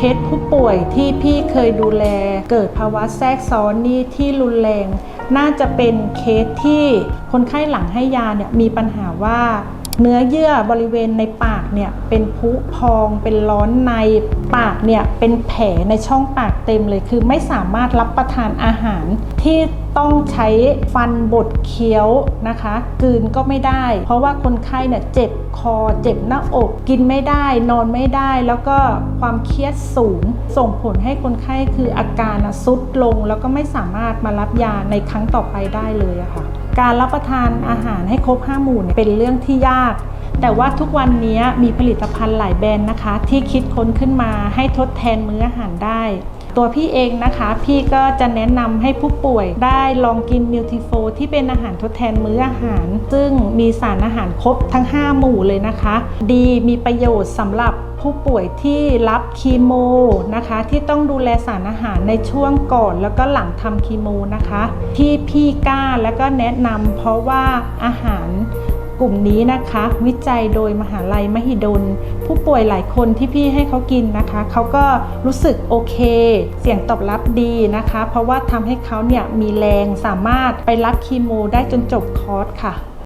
เคสผู้ป่วยที่พี่เคยดูแล เกิดภาวะแทรกซ้อนนี่ที่รุนแรง น่าจะเป็นเคสที่คนไข้หลังให้ยาเนี่ยมีปัญหาว่า เนื้อเยื่อบริเวณในปากเนี่ยเป็นพุพอง เป็นร้อนในปากเนี่ยเป็นแผลในช่องปากเต็มเลย คือไม่สามารถรับประทานอาหารที่ต้องใช้ฟันบดเคี้ยวนะคะกืนก็ไม่ได้ เพราะว่าคนไข้เนี่ยเจ็บคอเจ็บหน้าอก กินไม่ได้ นอนไม่ได้ แล้วก็ความเครียดสูง ส่งผลให้คนไข้คืออาการน่ะทรุดลง แล้วก็ไม่สามารถมารับยาในครั้งต่อไปได้เลยอะค่ะ การรับประทานอาหารให้ครบ5หมู่เนี่ยเป็นเรื่องที่ยาก แต่ว่าทุกวันนี้มีผลิตภัณฑ์หลายแบรนด์นะคะ ที่คิดค้นขึ้นมาให้ทดแทนมื้ออาหารได้ ตัวพี่เองนะคะ พี่ก็จะแนะนำให้ผู้ป่วยได้ลองกินนิวทริโฟที่เป็นอาหารทดแทนมื้ออาหาร ซึ่งมีสารอาหารครบทั้ง 5 หมู่เลยนะคะ ดีมีประโยชน์สำหรับผู้ป่วยที่รับคีโมนะคะ ที่ต้องดูแลสารอาหารในช่วงก่อนแล้วก็หลังทำคีโมนะคะ ที่พี่กล้าแล้วก็แนะนำเพราะว่าอาหาร กลุ่มนี้นะคะ วิจัยโดยมหาลัยมหิดล ผู้ป่วยหลายคนที่พี่ให้เขากินนะคะเขาก็รู้สึกโอเค เสียงตอบรับดีนะคะ เพราะว่าทำให้เขาเนี่ยมีแรงสามารถไปรับคีโมได้จนจบคอร์สค่ะ